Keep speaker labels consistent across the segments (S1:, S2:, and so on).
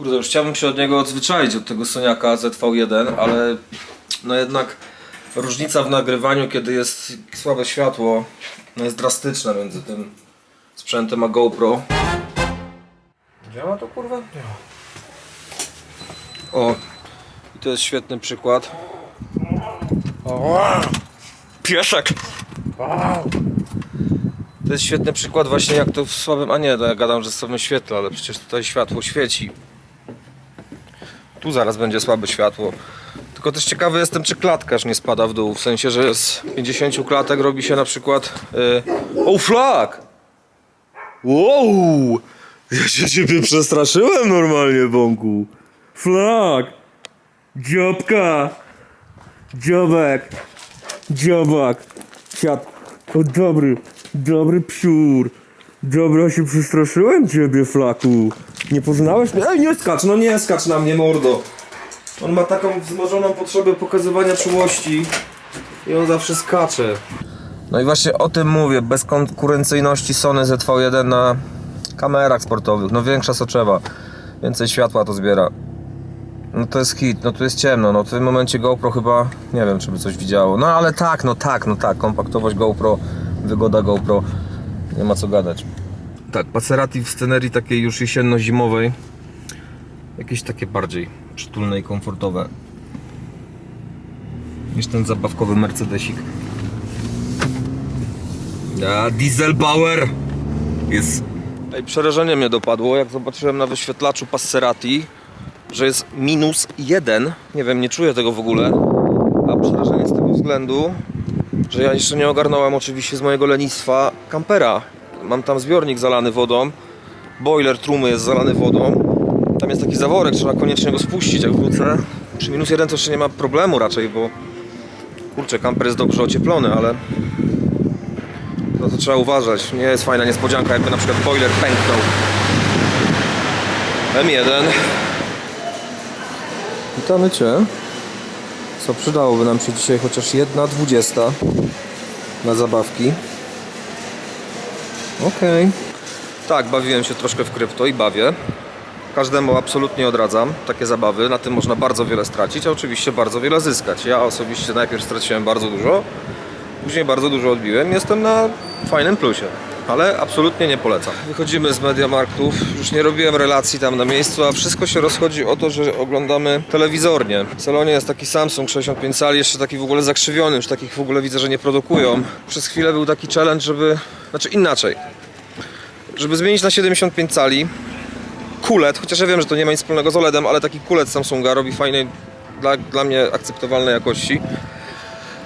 S1: Kurde, już chciałbym się od niego odzwyczaić, od tego Soniaka ZV1, ale no jednak różnica w nagrywaniu, kiedy jest słabe światło, no jest drastyczna między tym sprzętem a GoPro. Działa to kurwa? Działa. O, i to jest świetny przykład. O, piesek! To jest świetny przykład właśnie jak to w słabym, a nie, to ja gadam, że w słabym świetle, ale przecież tutaj światło świeci. Tu zaraz będzie słabe światło. Tylko też ciekawy jestem, czy klatkarz nie spada w dół. W sensie, że z 50 klatek robi się na przykład. Yy... O, flag! Wow! Ja się ciebie przestraszyłem normalnie, Bąku. Flag! Dziobka! Dziobek! Dziobak! Siad. O, dobry, dobry psiur. Dobra, się przestraszyłem ciebie, flaku. Nie poznałeś mnie? Ej, nie skacz, no nie skacz na mnie, mordo. On ma taką wzmożoną potrzebę pokazywania czułości i on zawsze skacze. No i właśnie o tym mówię, bez konkurencyjności Sony ZV1 na kamerach sportowych. No większa soczewa, więcej światła to zbiera. No to jest hit, no tu jest ciemno, no w tym momencie GoPro chyba, nie wiem czy by coś widziało. No ale tak, no tak, no tak, kompaktowość GoPro, wygoda GoPro, nie ma co gadać. Tak, Passerati w scenerii takiej już jesienno-zimowej, jakieś takie bardziej przytulne i komfortowe niż ten zabawkowy Mercedesik. A, diesel power jest... Ej, przerażenie mnie dopadło, jak zobaczyłem na wyświetlaczu Passerati, że jest minus jeden. Nie wiem, nie czuję tego w ogóle. A przerażenie z tego względu, że ja jeszcze nie ogarnąłem oczywiście z mojego lenistwa kampera. Mam tam zbiornik zalany wodą, boiler trumy jest zalany wodą. Tam jest taki zaworek, trzeba koniecznie go spuścić jak wrócę. Przy minus jeden to jeszcze nie ma problemu raczej, bo kurczę, kamper jest dobrze ocieplony, ale no to trzeba uważać. Nie jest fajna niespodzianka, jakby na przykład boiler pęknął. M1 Witamy Cię. Co przydałoby nam się dzisiaj chociaż jedna dwudziesta na zabawki. Okej. Tak, bawiłem się troszkę w krypto i bawię. Każdemu absolutnie odradzam takie zabawy. Na tym można bardzo wiele stracić, a oczywiście bardzo wiele zyskać. Ja osobiście najpierw straciłem bardzo dużo, później bardzo dużo odbiłem. Jestem na fajnym plusie. Ale absolutnie nie polecam. Wychodzimy z Mediamarktów, już nie robiłem relacji tam na miejscu, a wszystko się rozchodzi o to, że oglądamy telewizornie. W salonie jest taki Samsung 65 cali, jeszcze taki w ogóle zakrzywiony, już takich w ogóle widzę, że nie produkują. Przez chwilę był taki challenge, żeby... Znaczy inaczej. Żeby zmienić na 75 cali kulet, chociaż ja wiem, że to nie ma nic wspólnego z OLEDem, ale taki kulet Samsunga robi fajnej, dla, dla mnie akceptowalnej jakości.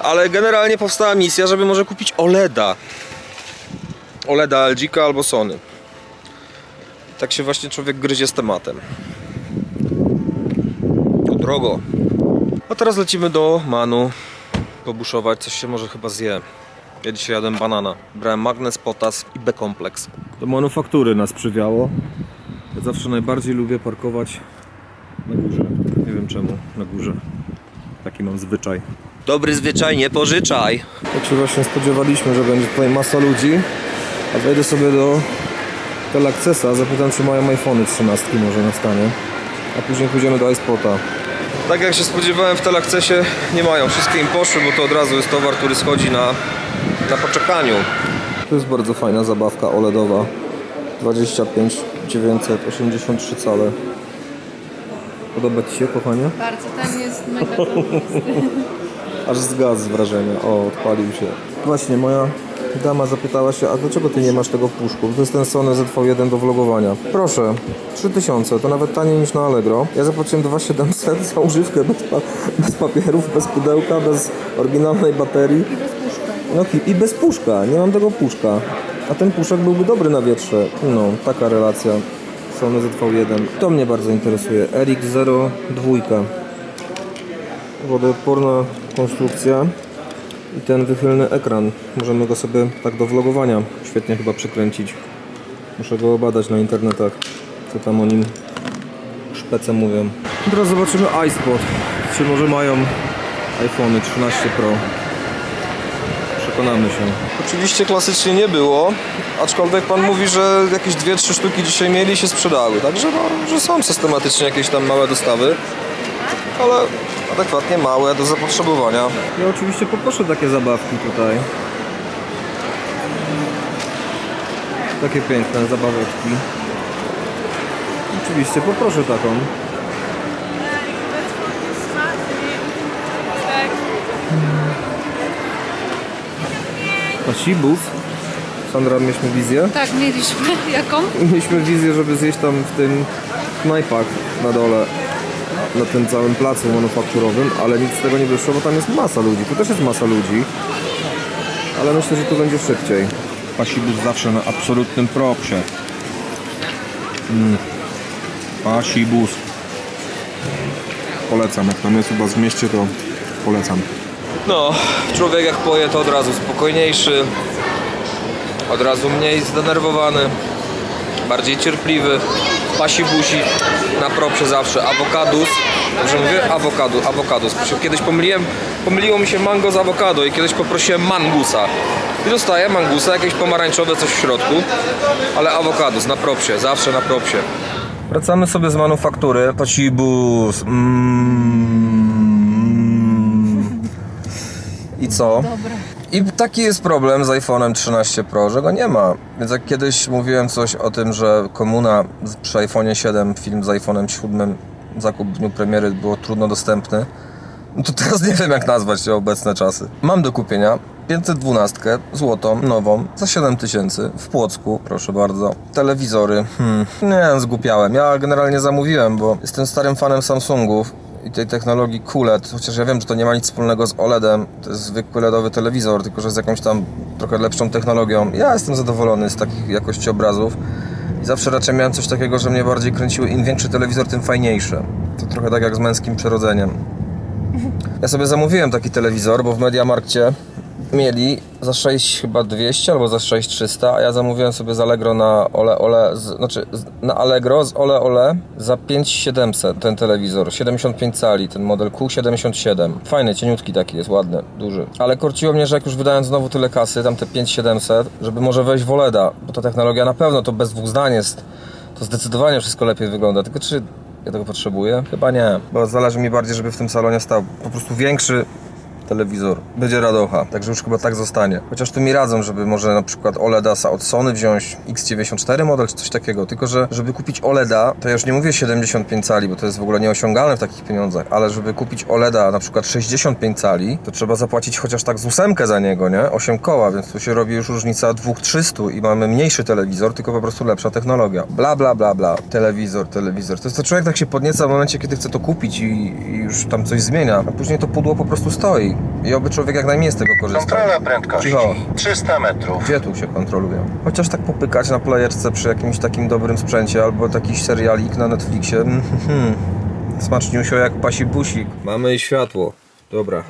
S1: Ale generalnie powstała misja, żeby może kupić OLEDa. OLEDa LG albo Sony. Tak się właśnie człowiek gryzie z tematem. To drogo. A teraz lecimy do Manu. Pobuszować, coś się może chyba zje. Ja dzisiaj jadłem banana. Brałem magnes, potas i B-kompleks. Do manufaktury nas przywiało. Ja zawsze najbardziej lubię parkować na górze. Nie wiem czemu, na górze. Taki mam zwyczaj. Dobry zwyczaj, nie pożyczaj. Tak się właśnie spodziewaliśmy, że będzie tutaj masa ludzi. A wejdę sobie do Telaccesa, zapytam czy mają iPhony 13 może na stanie. A później pójdziemy do iSpota. Tak jak się spodziewałem w Telaccesie nie mają. Wszystkie im poszły, bo to od razu jest towar, który schodzi na, na poczekaniu. To jest bardzo fajna zabawka OLEDowa. 25 983 cale. Podoba Ci się, kochanie?
S2: Bardzo, ten jest mega.
S1: Aż zgasł z wrażenia. O, odpalił się. Właśnie, moja dama zapytała się, a dlaczego ty nie masz tego puszku? To jest ten Sony ZV1 do vlogowania. Proszę, 3000, to nawet taniej niż na Allegro. Ja zapłaciłem 2700 za używkę bez, pa bez papierów, bez pudełka, bez oryginalnej baterii.
S2: I bez puszka.
S1: No i bez puszka, nie mam tego puszka. A ten puszek byłby dobry na wietrze. No, taka relacja. Sony ZV1. To mnie bardzo interesuje. RX02. Wodoodporna konstrukcja i ten wychylny ekran. Możemy go sobie tak do vlogowania świetnie chyba przykręcić. Muszę go obadać na internetach, co tam o nim szpece mówią. Teraz zobaczymy iSpot. Czy może mają iPhony 13 Pro.
S3: Przekonamy się.
S1: Oczywiście klasycznie nie było, aczkolwiek pan mówi, że jakieś dwie, trzy sztuki dzisiaj mieli i się sprzedały, także no, że są systematycznie jakieś tam małe dostawy, ale adekwatnie małe do zapotrzebowania.
S3: Ja oczywiście poproszę takie zabawki tutaj. Takie piękne zabaweczki. Oczywiście poproszę taką. Pasibus. Sandra, mieliśmy wizję.
S2: Tak, mieliśmy. Jaką?
S3: Mieliśmy wizję, żeby zjeść tam w tym knajpach na dole, na tym całym placu manufakturowym, ale nic z tego nie wyszło, bo tam jest masa ludzi. Tu też jest masa ludzi, ale myślę, że tu będzie szybciej. Pasibus zawsze na absolutnym propsie. Mm. Pasibus. Polecam, jak tam jest chyba w mieście, to polecam.
S1: No, człowiek jak poje to od razu spokojniejszy, od razu mniej zdenerwowany, bardziej cierpliwy, pasi busi, na propsie zawsze, awokadus, dobrze mówię? Awokadu, awokadus. Kiedyś pomyliłem, pomyliło mi się mango z awokado i kiedyś poprosiłem mangusa. I dostaję mangusa, jakieś pomarańczowe coś w środku, ale awokadus na propsie, zawsze na propsie. Wracamy sobie z manufaktury. Pasibus. Mm. I co?
S2: Dobra.
S1: I taki jest problem z iPhone'em 13 Pro, że go nie ma. Więc jak kiedyś mówiłem coś o tym, że komuna przy iPhone'ie 7, film z iPhone'em 7, zakup w dniu premiery było trudno dostępny, no to teraz nie wiem jak nazwać te obecne czasy. Mam do kupienia 512 złotą, nową, za 7000 w Płocku, proszę bardzo. Telewizory, hmm, nie zgłupiałem. Ja generalnie zamówiłem, bo jestem starym fanem Samsungów i tej technologii QLED, chociaż ja wiem, że to nie ma nic wspólnego z OLEDem, to jest zwykły LEDowy telewizor, tylko że z jakąś tam trochę lepszą technologią. Ja jestem zadowolony z takich jakości obrazów i zawsze raczej miałem coś takiego, że mnie bardziej kręciły im większy telewizor, tym fajniejszy. To trochę tak jak z męskim przyrodzeniem. Ja sobie zamówiłem taki telewizor, bo w Mediamarkcie mieli za 6 chyba 200 albo za 6300, a ja zamówiłem sobie z Allegro na Ole Ole, z, znaczy na Allegro z Ole Ole za 5700 ten telewizor, 75 cali, ten model Q77. Fajny, cieniutki taki jest, ładny, duży. Ale korciło mnie, że jak już wydając znowu tyle kasy, tam te 5700, żeby może wejść w OLEDa, bo ta technologia na pewno to bez dwóch zdań jest, to zdecydowanie wszystko lepiej wygląda, tylko czy ja tego potrzebuję? Chyba nie, bo zależy mi bardziej, żeby w tym salonie stał po prostu większy telewizor. Będzie radocha, także już chyba tak zostanie. Chociaż tu mi radzą, żeby może na przykład OLEDa od Sony wziąć X94 model czy coś takiego. Tylko, że żeby kupić OLEDa, to ja już nie mówię 75 cali, bo to jest w ogóle nieosiągalne w takich pieniądzach, ale żeby kupić OLEDa na przykład 65 cali, to trzeba zapłacić chociaż tak z ósemkę za niego, nie? 8 koła, więc tu się robi już różnica 2300 i mamy mniejszy telewizor, tylko po prostu lepsza technologia. Bla, bla, bla, bla. Telewizor, telewizor. To jest to człowiek tak się podnieca w momencie, kiedy chce to kupić i, i już tam coś zmienia, a później to pudło po prostu stoi. I oby człowiek jak najmniej z tego korzystał.
S4: Kontrola prędkości
S1: Cicho.
S4: 300 metrów.
S1: Gdzie tu się kontroluje? Chociaż tak popykać na playerce przy jakimś takim dobrym sprzęcie albo jakiś serialik na Netflixie. mm, hmm, Smaczniusio jak pasi busik. Mamy i światło. Dobra.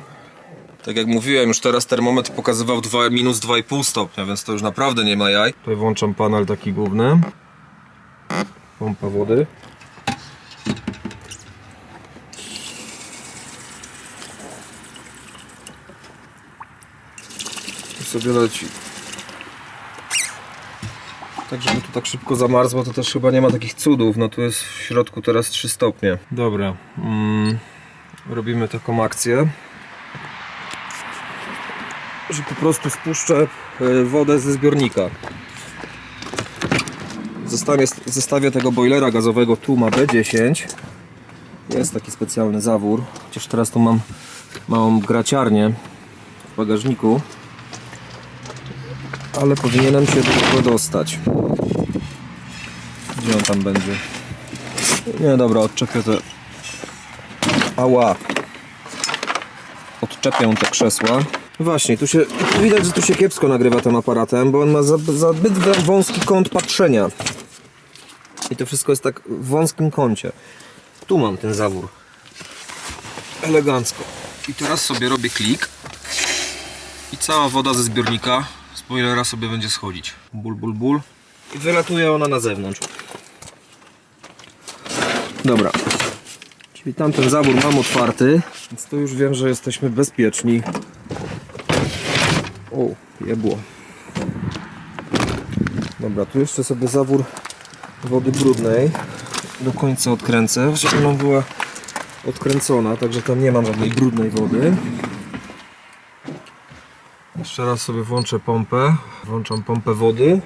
S1: Tak jak mówiłem, już teraz termometr pokazywał dwa, minus 2,5 stopnia, więc to już naprawdę nie ma jaj. Tutaj włączam panel taki główny. Pompa wody. Sobie leci. Tak, żeby tu tak szybko zamarzło, to też chyba nie ma takich cudów. No tu jest w środku teraz 3 stopnie. Dobra. Mm, robimy taką akcję. Że po prostu spuszczę e, wodę ze zbiornika. W zestawie tego boilera gazowego tu ma B10. Jest taki specjalny zawór. Chociaż teraz tu mam małą graciarnię w bagażniku ale powinienem się do tego dostać. Gdzie on tam będzie? Nie, dobra, odczepię te... Ała! Odczepię te krzesła. Właśnie, tu się tu widać, że tu się kiepsko nagrywa tym aparatem, bo on ma za, za zbyt wąski kąt patrzenia. I to wszystko jest tak w wąskim kącie. Tu mam ten zawór. Elegancko. I teraz sobie robię klik. I cała woda ze zbiornika z boilera sobie będzie schodzić. Ból, ból, ból. I wylatuje ona na zewnątrz. Dobra. Czyli tamten zabór mam otwarty, więc to już wiem, że jesteśmy bezpieczni. O, jebło. Dobra, tu jeszcze sobie zawór wody brudnej do końca odkręcę, żeby ona była odkręcona, także tam nie mam żadnej brudnej wody. Jeszcze raz sobie włączę pompę. Włączam pompę wody.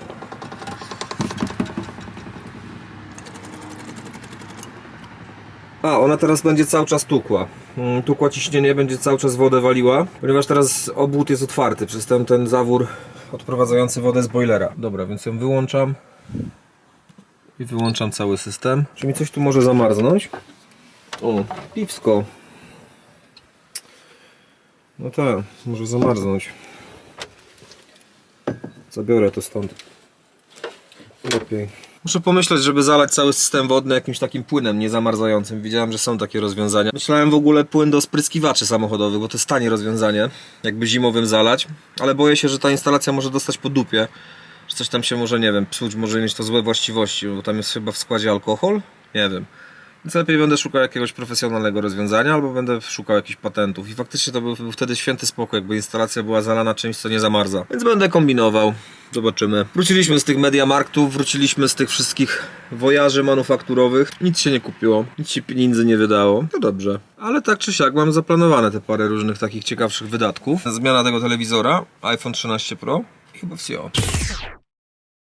S1: A, ona teraz będzie cały czas tukła. Mm, Tukła ciśnienie będzie cały czas wodę waliła, ponieważ teraz obwód jest otwarty przez ten, ten zawór odprowadzający wodę z boilera. Dobra, więc ją wyłączam i wyłączam cały system. Czy mi coś tu może zamarznąć? O, piwsko. No tak, może zamarznąć. Zabiorę to stąd. Lepiej. Muszę pomyśleć, żeby zalać cały system wodny jakimś takim płynem niezamarzającym. Widziałem, że są takie rozwiązania. Myślałem w ogóle płyn do spryskiwaczy samochodowych, bo to jest tanie rozwiązanie, jakby zimowym zalać, ale boję się, że ta instalacja może dostać po dupie. Że coś tam się może, nie wiem, psuć, może mieć to złe właściwości, bo tam jest chyba w składzie alkohol? Nie wiem. Więc lepiej będę szukał jakiegoś profesjonalnego rozwiązania, albo będę szukał jakichś patentów. I faktycznie to był, był wtedy święty spokój, jakby instalacja była zalana czymś, co nie zamarza. Więc będę kombinował. Zobaczymy. Wróciliśmy z tych Mediamarktów, wróciliśmy z tych wszystkich wojaży manufakturowych. Nic się nie kupiło, nic się pieniędzy nie wydało. To dobrze. Ale tak czy siak mam zaplanowane te parę różnych takich ciekawszych wydatków. Zmiana tego telewizora, iPhone 13 Pro i chyba wsio.